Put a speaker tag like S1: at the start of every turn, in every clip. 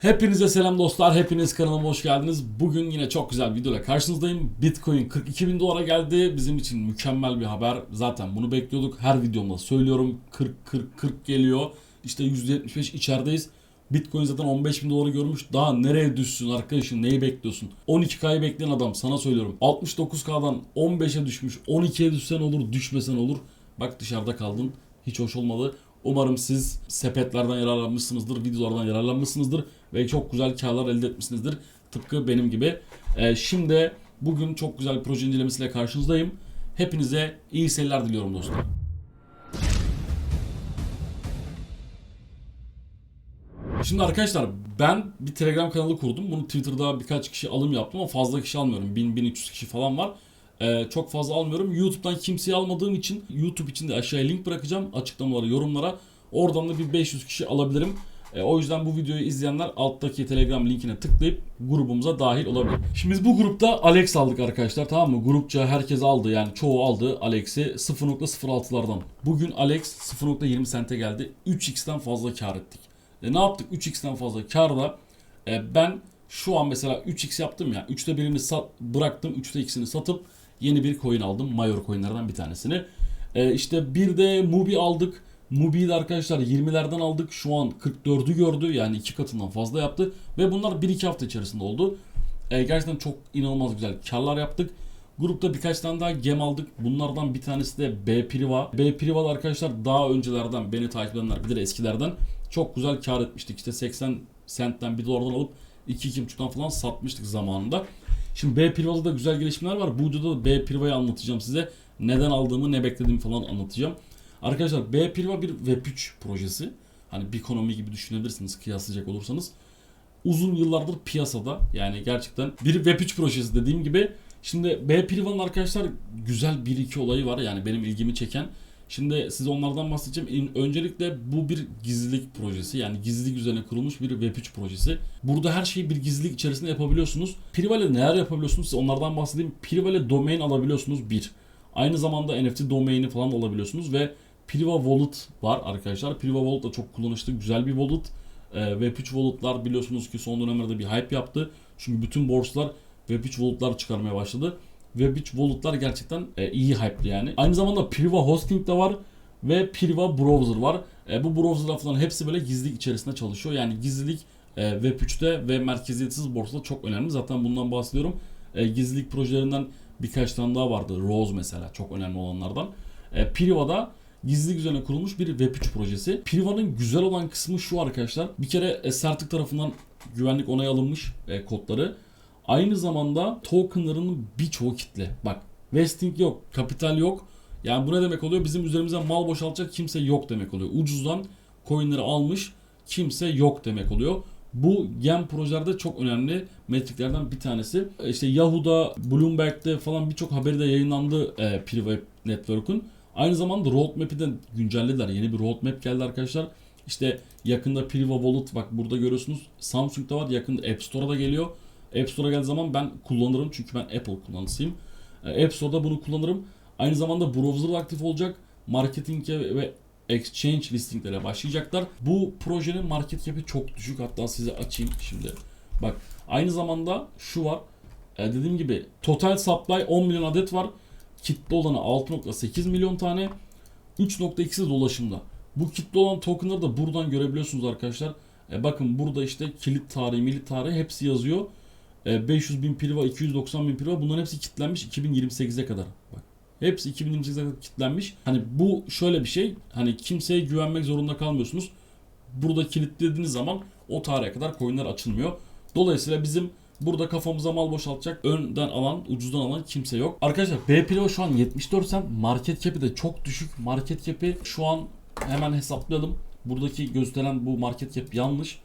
S1: Hepinize selam dostlar, hepiniz kanalıma hoş geldiniz. Bugün yine çok güzel bir videoyla karşınızdayım. Bitcoin 42 bin dolara geldi. Bizim için mükemmel bir haber. Zaten bunu bekliyorduk. Her videomda söylüyorum 40-40-40 geliyor. İşte %75 içerideyiz. Bitcoin zaten 15 bin doları görmüş. Daha nereye düşsün arkadaşım neyi bekliyorsun? 12K'yı bekleyen adam sana söylüyorum. 69K'dan 15'e düşmüş. 12'ye düşsen olur düşmesen olur. Bak dışarıda kaldın. Hiç hoş olmadı. Umarım siz sepetlerden yararlanmışsınızdır, videolardan yararlanmışsınızdır ve çok güzel karlar elde etmişsinizdir. Tıpkı benim gibi. Ee, şimdi bugün çok güzel bir proje incelemesiyle karşınızdayım. Hepinize iyi seyirler diliyorum dostlar. Şimdi arkadaşlar ben bir Telegram kanalı kurdum. Bunu Twitter'da birkaç kişi alım yaptım ama fazla kişi almıyorum. 1000-1300 kişi falan var. Ee, çok fazla almıyorum. YouTube'dan kimseyi almadığım için YouTube için de aşağıya link bırakacağım. Açıklamalara, yorumlara. Oradan da bir 500 kişi alabilirim. Ee, o yüzden bu videoyu izleyenler alttaki Telegram linkine tıklayıp grubumuza dahil olabilir. Şimdi biz bu grupta Alex aldık arkadaşlar tamam mı? Grupça herkes aldı yani çoğu aldı Alex'i 0.06'lardan. Bugün Alex 0.20 sente geldi. 3x'ten fazla kar ettik. E, ne yaptık? 3x'ten fazla karda e, ben şu an mesela 3x yaptım ya. 3'te birini sat, bıraktım. 3'te ikisini satıp yeni bir coin aldım. Major coinlerden bir tanesini. E, işte bir de Mubi aldık. Mubi'yi de arkadaşlar 20'lerden aldık. Şu an 44'ü gördü. Yani iki katından fazla yaptı. Ve bunlar 1-2 hafta içerisinde oldu. E, gerçekten çok inanılmaz güzel karlar yaptık. Grupta birkaç tane daha gem aldık. Bunlardan bir tanesi de B Priva. B Priva'da arkadaşlar daha öncelerden beni takip edenler bilir eskilerden. Çok güzel kar etmiştik. İşte 80 sentten 1 dolardan alıp 2-2,5'tan falan satmıştık zamanında. Şimdi B Priva'da da güzel gelişmeler var. Bu videoda da B Priva'yı anlatacağım size. Neden aldığımı, ne beklediğimi falan anlatacağım. Arkadaşlar B Priva bir Web3 projesi. Hani Bikonomi gibi düşünebilirsiniz kıyaslayacak olursanız. Uzun yıllardır piyasada yani gerçekten bir Web3 projesi dediğim gibi. Şimdi B Priva'nın arkadaşlar güzel bir iki olayı var yani benim ilgimi çeken. Şimdi size onlardan bahsedeceğim. Öncelikle bu bir gizlilik projesi. Yani gizlilik üzerine kurulmuş bir Web3 projesi. Burada her şeyi bir gizlilik içerisinde yapabiliyorsunuz. Priva ile neler yapabiliyorsunuz? Size onlardan bahsedeyim. Priva ile domain alabiliyorsunuz bir. Aynı zamanda NFT domaini falan da alabiliyorsunuz ve Priva Wallet var arkadaşlar. Priva Wallet da çok kullanışlı, güzel bir wallet. Ee, Web3 wallet'lar biliyorsunuz ki son dönemlerde bir hype yaptı. Çünkü bütün borsalar Web3 wallet'lar çıkarmaya başladı. Web3 wallet'lar gerçekten e, iyi hype'lı yani. Aynı zamanda Priva Hosting de var ve Priva Browser var. E, bu browser falan hepsi böyle gizlilik içerisinde çalışıyor. Yani gizlilik e, Web3'te ve merkeziyetsiz borsada çok önemli. Zaten bundan bahsediyorum. E, gizlilik projelerinden birkaç tane daha vardı. Rose mesela çok önemli olanlardan. E, Priva'da gizlilik üzerine kurulmuş bir Web3 projesi. Priva'nın güzel olan kısmı şu arkadaşlar. Bir kere e, Certic tarafından güvenlik onay alınmış e, kodları. Aynı zamanda tokenların birçoğu kitle. Bak vesting yok, kapital yok. Yani bu ne demek oluyor? Bizim üzerimize mal boşaltacak kimse yok demek oluyor. Ucuzdan coinleri almış kimse yok demek oluyor. Bu gem projelerde çok önemli metriklerden bir tanesi. İşte Yahoo'da, Bloomberg'de falan birçok haberi de yayınlandı e, Priva Network'ün. Aynı zamanda roadmap'i de güncellediler. Yeni bir roadmap geldi arkadaşlar. İşte yakında Priva Wallet bak burada görüyorsunuz. Samsung'da var. Yakında App Store'a da geliyor. App Store'a geldiği zaman ben kullanırım çünkü ben Apple kullanıcısıyım. E, App Store'da bunu kullanırım. Aynı zamanda browser aktif olacak. Marketing'e ve exchange listinglere başlayacaklar. Bu projenin market cap'i çok düşük. Hatta size açayım şimdi. Bak aynı zamanda şu var. E, dediğim gibi total supply 10 milyon adet var. Kitle olanı 6.8 milyon tane. 3.2'si dolaşımda. Bu kitle olan tokenları da buradan görebiliyorsunuz arkadaşlar. E, bakın burada işte kilit tarihi, milit tarihi hepsi yazıyor. 500 bin priva, 290 bin priva bunların hepsi kilitlenmiş 2028'e kadar. Bak. Hepsi 2028'e kadar kilitlenmiş. Hani bu şöyle bir şey. Hani kimseye güvenmek zorunda kalmıyorsunuz. Burada kilitlediğiniz zaman o tarihe kadar coinler açılmıyor. Dolayısıyla bizim burada kafamıza mal boşaltacak önden alan, ucuzdan alan kimse yok. Arkadaşlar B Priva şu an 74 cent. Market cap'i de çok düşük. Market cap'i şu an hemen hesaplayalım. Buradaki gösteren bu market cap yanlış.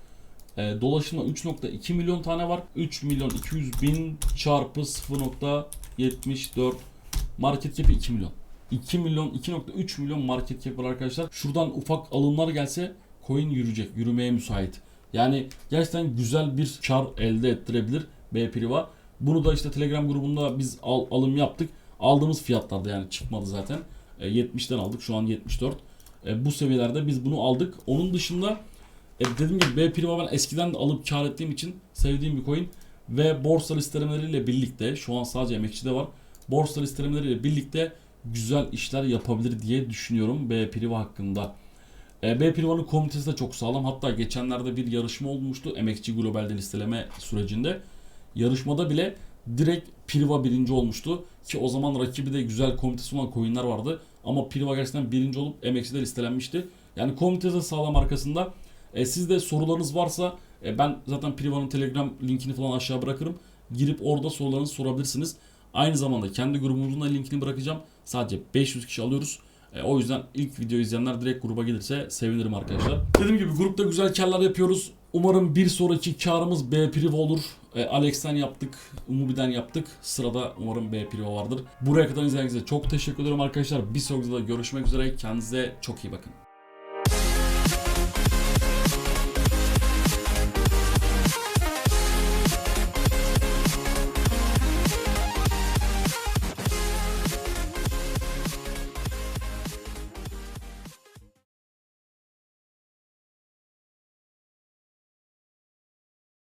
S1: E, dolaşımda 3.2 milyon tane var. 3 milyon 200 bin çarpı 0.74 market cap'i 2 milyon. 2 milyon 2.3 milyon market cap var arkadaşlar. Şuradan ufak alımlar gelse coin yürüyecek. Yürümeye müsait. Yani gerçekten güzel bir kar elde ettirebilir B Priva. Bunu da işte Telegram grubunda biz al, alım yaptık. Aldığımız fiyatlarda yani çıkmadı zaten. E, 70'ten aldık. Şu an 74. E, bu seviyelerde biz bunu aldık. Onun dışında E, dediğim gibi B Priva ben eskiden de alıp kar ettiğim için sevdiğim bir coin. Ve borsa listelemeleriyle birlikte şu an sadece emekçide var. Borsa listelemeleriyle birlikte güzel işler yapabilir diye düşünüyorum B Priva hakkında. E, B Priva'nın komitesi de çok sağlam. Hatta geçenlerde bir yarışma olmuştu emekçi globalde listeleme sürecinde. Yarışmada bile direkt Priva birinci olmuştu. Ki o zaman rakibi de güzel komitesi olan coinler vardı. Ama Priva gerçekten birinci olup emekçide listelenmişti. Yani komitesi sağlam arkasında. E, sizde sorularınız varsa e, ben zaten Priva'nın Telegram linkini falan aşağı bırakırım. Girip orada sorularınızı sorabilirsiniz. Aynı zamanda kendi grubumuzun da linkini bırakacağım. Sadece 500 kişi alıyoruz. E, o yüzden ilk video izleyenler direkt gruba gelirse sevinirim arkadaşlar. Dediğim gibi grupta güzel karlar yapıyoruz. Umarım bir sonraki karımız B Priva olur. E, Alex'ten yaptık, Umubi'den yaptık. Sırada umarım B Priva vardır. Buraya kadar için çok teşekkür ederim arkadaşlar. Bir sonraki videoda görüşmek üzere. Kendinize çok iyi bakın.